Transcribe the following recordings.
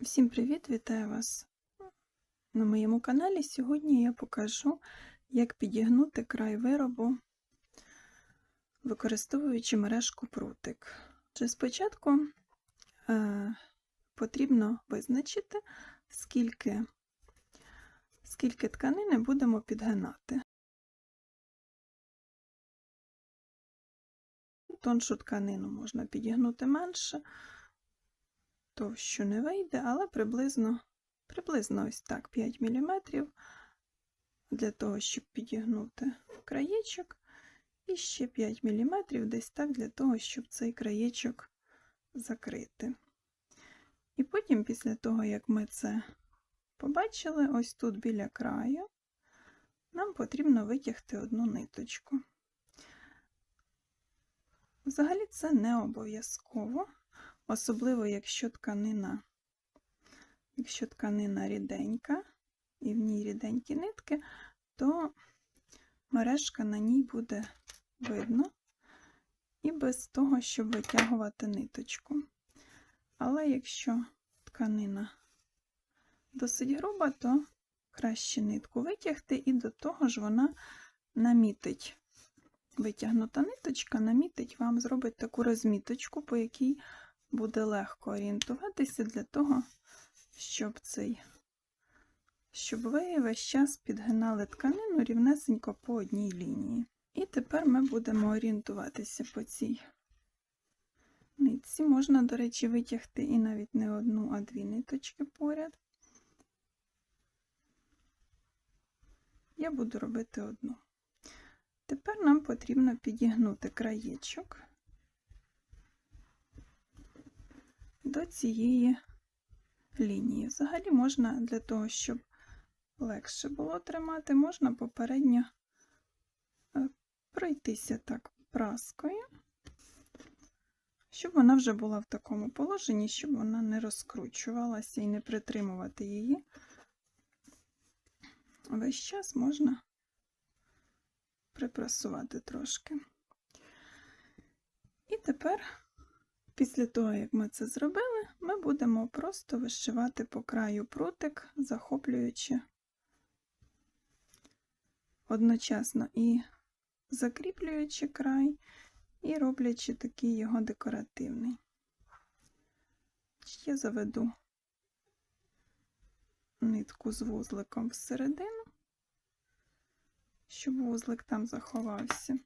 Всім привіт! Вітаю вас на моєму каналі. Сьогодні я покажу, як підігнути край виробу, використовуючи мережку прутик. Спочатку е, потрібно визначити, скільки, скільки тканини будемо підгинати. Тоншу тканину можна підігнути менше товщу не вийде, але приблизно приблизно ось так 5 мм для того, щоб підігнути краєчок, і ще 5 мм десь так для того, щоб цей краєчок закрити. І потім, після того, як ми це побачили, ось тут біля краю, нам потрібно витягти одну ниточку. Взагалі це не обов'язково. Особливо, якщо тканина, якщо тканина ріденька і в ній ріденькі нитки, то мережка на ній буде видно і без того, щоб витягувати ниточку. Але якщо тканина досить груба, то краще нитку витягти, і до того ж вона намітить. Витягнута ниточка намітить вам, зробить таку розміточку, по якій буде легко орієнтуватися для того, щоб цей, щоб ви весь час підгинали тканину рівнесенько по одній лінії. І тепер ми будемо орієнтуватися по цій нитці. Можна, до речі, витягти і навіть не одну, а дві ниточки поряд. Я буду робити одну. Тепер нам потрібно підігнути краєчок. До цієї лінії. Взагалі можна для того, щоб легше було тримати, можна попередньо е, пройтися так праскою, щоб вона вже була в такому положенні, щоб вона не розкручувалася і не притримувати її. Весь час можна припрасувати трошки. І тепер Після того, як ми це зробили, ми будемо просто вишивати по краю прутик, захоплюючи одночасно і закріплюючи край, і роблячи такий його декоративний. Я заведу нитку з вузликом всередину, щоб вузлик там заховався.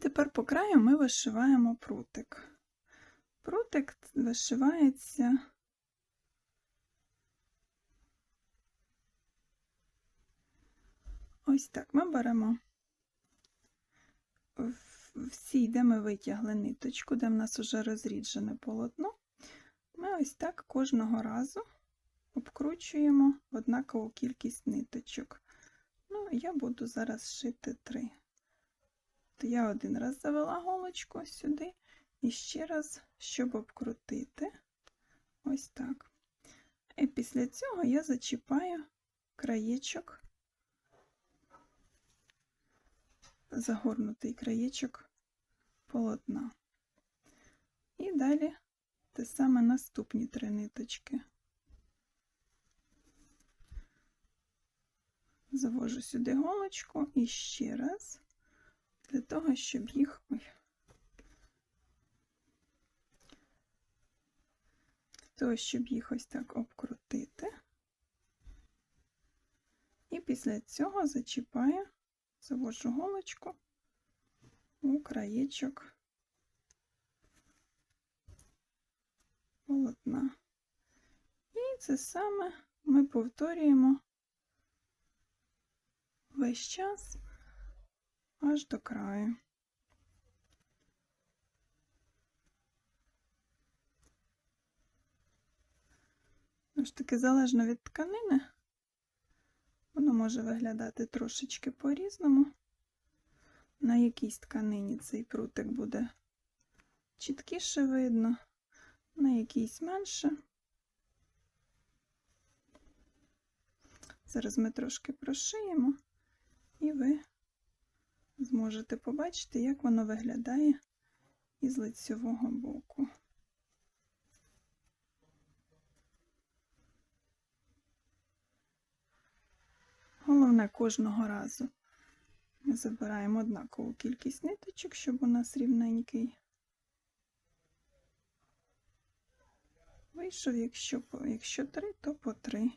Тепер по краю ми вишиваємо прутик. Прутик вишивається ось так. Ми беремо всі, де ми витягли ниточку, де в нас вже розріджене полотно, ми ось так кожного разу обкручуємо однакову кількість ниточок. Ну, я буду зараз шити три. Я один раз завела голочку сюди і ще раз, щоб обкрутити, ось так. І після цього я зачіпаю краєчок, загорнутий краєчок полотна. І далі те саме наступні три ниточки. Завожу сюди голочку і ще раз для того, щоб їх ой, для того, щоб їх ось так обкрутити. І після цього зачіпаю, заводжу голочку у краєчок полотна. І це саме ми повторюємо весь час аж до краю. Ж таки, залежно від тканини, воно може виглядати трошечки по-різному. На якійсь тканині цей прутик буде чіткіше видно, на якійсь менше. Зараз ми трошки прошиємо, зможете побачити, як воно виглядає із лицьового боку. Головне кожного разу ми забираємо однакову кількість ниточок, щоб у нас рівненький вийшов, якщо, якщо три, то по три.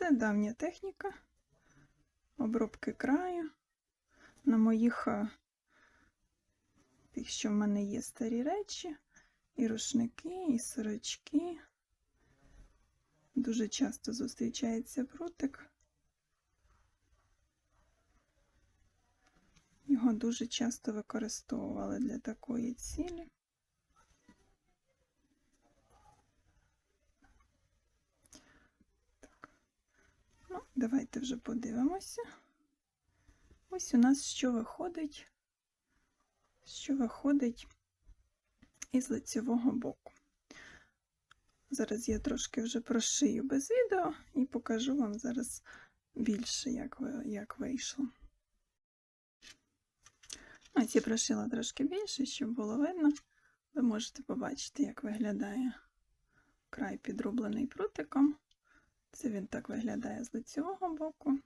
Це давня техніка обробки краю. На моїх, е, тих, що в мене є старі речі, і рушники, і сорочки. Дуже часто зустрічається прутик. Його дуже часто використовували для такої цілі. Давайте вже подивимося. Ось у нас що виходить, що виходить із лицевого боку. Зараз я трошки вже прошию без відео і покажу вам зараз більше, як, як вийшло. Ось я прошила трошки більше, щоб було видно. Ви можете побачити, як виглядає край підрублений прутиком. Це він так виглядає з лицевого боку.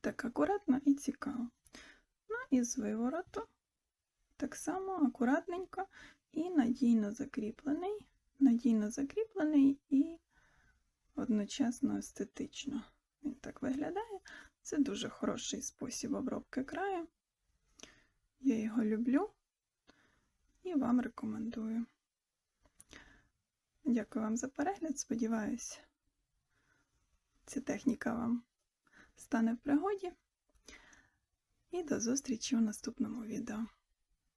Так акуратно і цікаво. Ну і з вивороту так само акуратненько і надійно закріплений, надійно закріплений і одночасно естетично. Він так виглядає. Це дуже хороший спосіб обробки краю. Я його люблю і вам рекомендую. Дякую вам за перегляд. Сподіваюсь, ця техніка вам стане в пригоді. І до зустрічі у наступному відео.